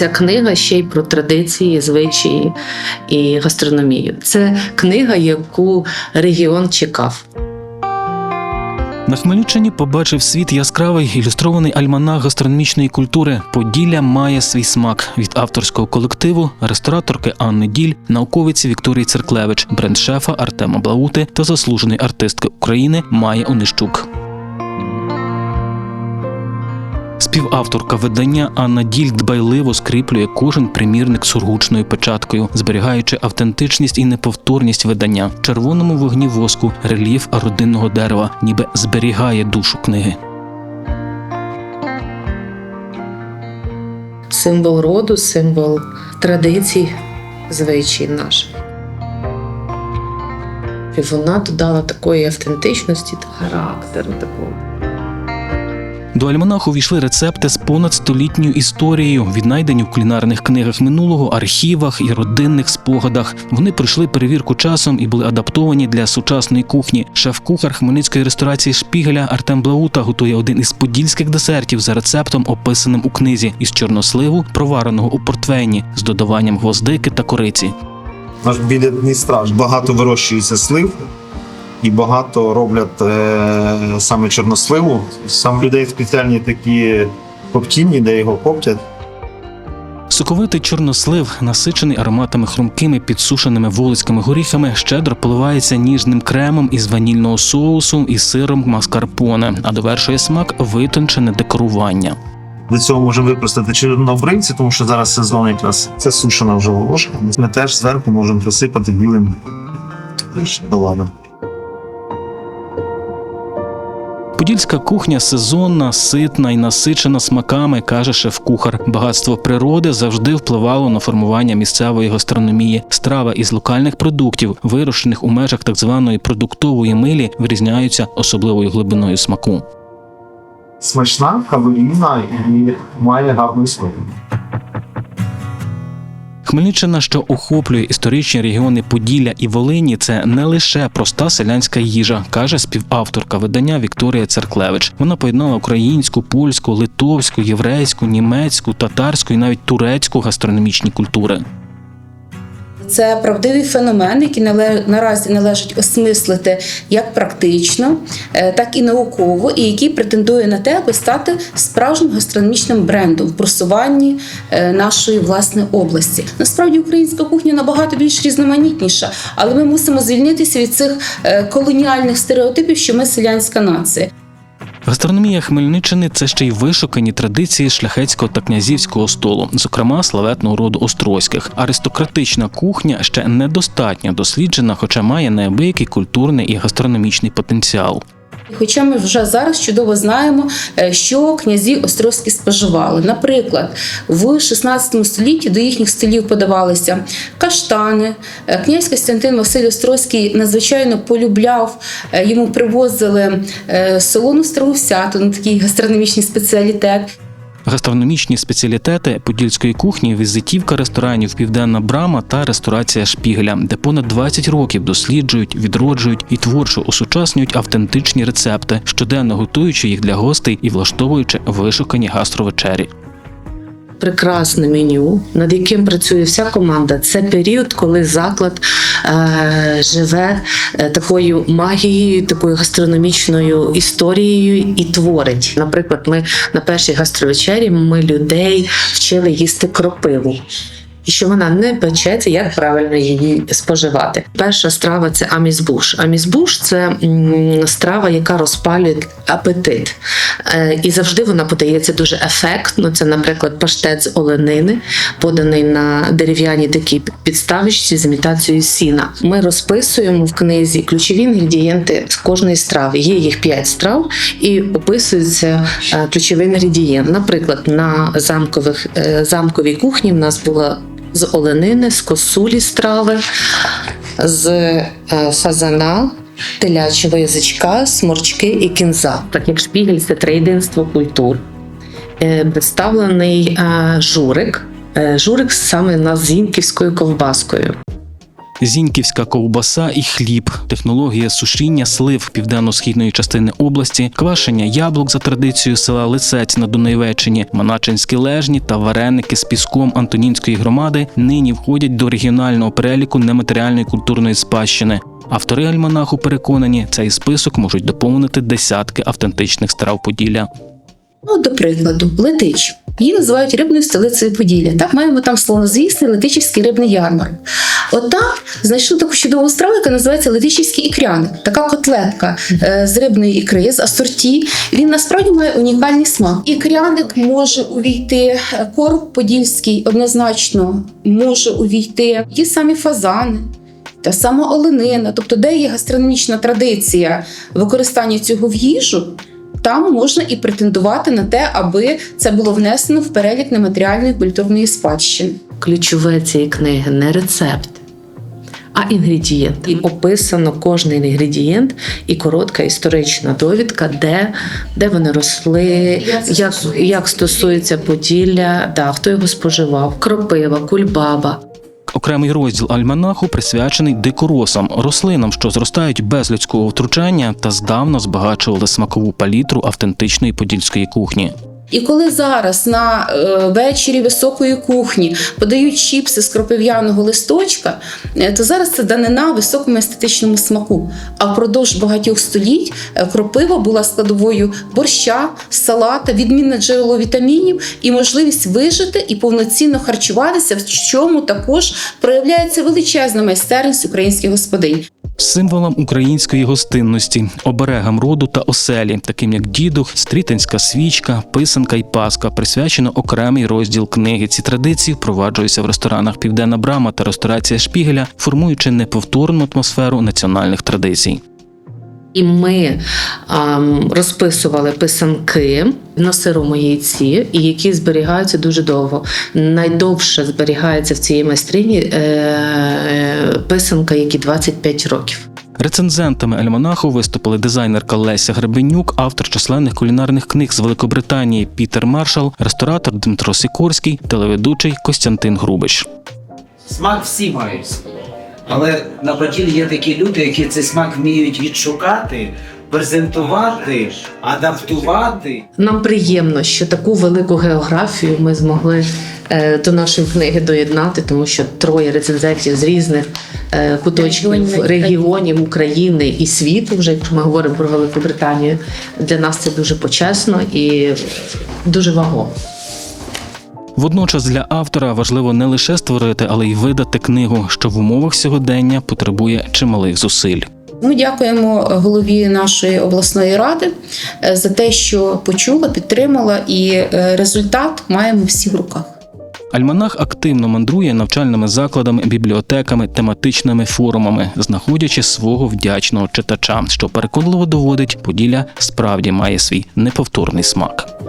ця книга ще й про традиції, звичаї і гастрономію. Це книга, яку регіон чекав. На Хмельниччині побачив світ яскравий ілюстрований альманах гастрономічної культури. Поділля має свій смак від авторського колективу, рестораторки Анни Діль, науковиці Вікторії Церклевич, бренд-шефа Артема Блаути та заслуженої артистки України Майя Онищук. Співавторка видання Анна Діль дбайливо скріплює кожен примірник сургучною печаткою, зберігаючи автентичність і неповторність видання. В червоному вогні воску рельєф родинного дерева, ніби зберігає душу книги. Символ роду, символ традицій, звичай наш. І вона додала такої автентичності та характеру такого. До альманаху війшли рецепти з понад столітньою історією, віднайдені в кулінарних книгах минулого, архівах і родинних спогадах. Вони пройшли перевірку часом і були адаптовані для сучасної кухні. Шеф-кухар хмельницької ресторації Шпігеля Артем Блаута готує один із подільських десертів за рецептом, описаним у книзі із чорносливу, провареного у портвейні з додаванням гвоздики та кориці. Наш біля Дністра багато вирощується слив і багато роблять е, саме чорносливу. Сам людей спеціальні такі коптільні, де його коптять. Соковитий чорнослив, насичений ароматами хрумкими підсушеними волицькими горіхами, щедро поливається ніжним кремом із ванільного соусу і сиром маскарпоне, а довершує смак витончене декорування. До цього можемо використати чорнобривці, тому що зараз сезон якраз це сушена вже волошка. Ми теж зверху можемо присипати білим шоколадом. Подільська кухня сезонна, ситна і насичена смаками, каже шеф-кухар. Багатство природи завжди впливало на формування місцевої гастрономії. Страва із локальних продуктів, вирощених у межах так званої продуктової милі, вирізняються особливою глибиною смаку. Смачна, калорійна і має гарний смак. Хмельниччина, що охоплює історичні регіони Поділля і Волині, це не лише проста селянська їжа, каже співавторка видання Вікторія Церклевич. Вона поєднала українську, польську, литовську, єврейську, німецьку, татарську і навіть турецьку гастрономічні культури. Це правдивий феномен, який наразі належить осмислити як практично, е, так і науково, і який претендує на те, аби стати справжнім гастрономічним брендом в просуванні е, нашої власне області. Насправді українська кухня набагато більш різноманітніша, але ми мусимо звільнитися від цих е, колоніальних стереотипів, що ми селянська нація. Гастрономія Хмельниччини це ще й вишукані традиції шляхетського та князівського столу, зокрема славетного роду острозьких. Аристократична кухня ще недостатньо досліджена, хоча має неабиякий культурний і гастрономічний потенціал. Хоча ми вже зараз чудово знаємо, е, що князі острозькі споживали. Наприклад, в 16 столітті до їхніх столів подавалися каштани. Е, Князь Костянтин Василь Острозький надзвичайно полюбляв, е, йому привозили солону старовсятину, такий гастрономічний спеціалітет. Гастрономічні спеціалітети подільської кухні, візитівка ресторанів Південна Брама та ресторація Шпігеля, де понад 20 років досліджують, відроджують і творчо осучаснюють автентичні рецепти, щоденно готуючи їх для гостей і влаштовуючи вишукані гастровечері. Прекрасне меню, над яким працює вся команда. Це період, коли заклад е, живе е, такою магією, такою гастрономічною історією і творить. Наприклад, ми на першій гастровечері ми людей вчили їсти кропиву. І що вона не печеться, як правильно її споживати. Перша страва це амізбуш. Амізбуш це страва, яка розпалює апетит. Е, і завжди вона подається дуже ефектно. Це, наприклад, паштет з оленини, поданий на дерев'яній такій підставочці з імітацією сіна. Ми розписуємо в книзі ключові інгредієнти з кожної страви. Є їх п'ять страв, і описується е, ключовий інгредієнт. Наприклад, на замкових е, замковій кухні в нас була з оленини, з косулі страви, з фазана, телячого язичка, сморчки і кінза. Так як шпігель це триєдинство культур. Е, Представлений е, журик. Е, Журик саме на зінківською ковбаскою. Зіньківська ковбаса і хліб, технологія сушіння слив південно-східної частини області, квашення яблук за традицією села Лисець на Донайвеччині, маначинські лежні та вареники з піском Антонінської громади нині входять до регіонального переліку нематеріальної культурної спадщини. Автори альманаху переконані, цей список можуть доповнити десятки автентичних страв Поділля. Ну, до прикладу, Летич. Її називають рибною столицею Поділля. Так маємо там славнозвісний Летичівський рибний ярмарок. От там знайшли таку чудову страву, яка називається Летичівський ікряник. Така котлетка е, з рибної ікри, з асорті. Він насправді має унікальний смак. Ікряник може увійти, е, короб подільський однозначно може увійти. Ті самі фазани. Та сама оленина, тобто, де є гастрономічна традиція використання цього в їжу, там можна і претендувати на те, аби це було внесено в перелік нематеріальної культурної спадщини. Ключове цієї книги не рецепт, а інгредієнт. І описано кожний інгредієнт і коротка історична довідка, де, де вони росли, Як як, стосується як стосується Поділля, да, хто його споживав, кропива, кульбаба. Окремий розділ альманаху присвячений дикоросам, рослинам, що зростають без людського втручання та здавна збагачували смакову палітру автентичної подільської кухні. І коли зараз на е, вечері високої кухні подають чіпси з кропив'яного листочка, е, то зараз це данина високому естетичному смаку. А впродовж багатьох століть е, кропива була складовою борща, салата, відмінне джерело вітамінів і можливість вижити і повноцінно харчуватися, в чому також проявляється величезна майстерність українських господинь. Символам української гостинності, оберегам роду та оселі, таким як дідух, стрітинська свічка, писанка і паска, присвячено окремий розділ книги. Ці традиції впроваджуються в ресторанах Південна Брама та ресторація Шпігеля, формуючи неповторну атмосферу національних традицій. І ми ам, розписували писанки на сирому яйці, і які зберігаються дуже довго. Найдовше зберігається в цій майстрині е, писанка, які 25 років. Рецензентами альманаху виступили дизайнерка Леся Гребенюк, автор численних кулінарних книг з Великобританії Пітер Маршал, ресторатор Дмитро Сікорський, телеведучий Костянтин Грубич. Смак всі мають. Але на поділі є такі люди, які цей смак вміють відшукати, презентувати, адаптувати. Нам приємно, що таку велику географію ми змогли е, до нашої книги доєднати, тому що троє рецензентів з різних е, куточків Регіонів. регіонів України і світу, вже якщо ми говоримо про Велику Британію, для нас це дуже почесно і дуже вагомо. Водночас для автора важливо не лише створити, але й видати книгу, що в умовах сьогодення потребує чималих зусиль. Ми дякуємо голові нашої обласної ради е, за те, що почула, підтримала, і е, результат маємо всі в руках. Альманах активно мандрує навчальними закладами, бібліотеками, тематичними форумами, знаходячи свого вдячного читача, що переконливо доводить, Поділля справді має свій неповторний смак.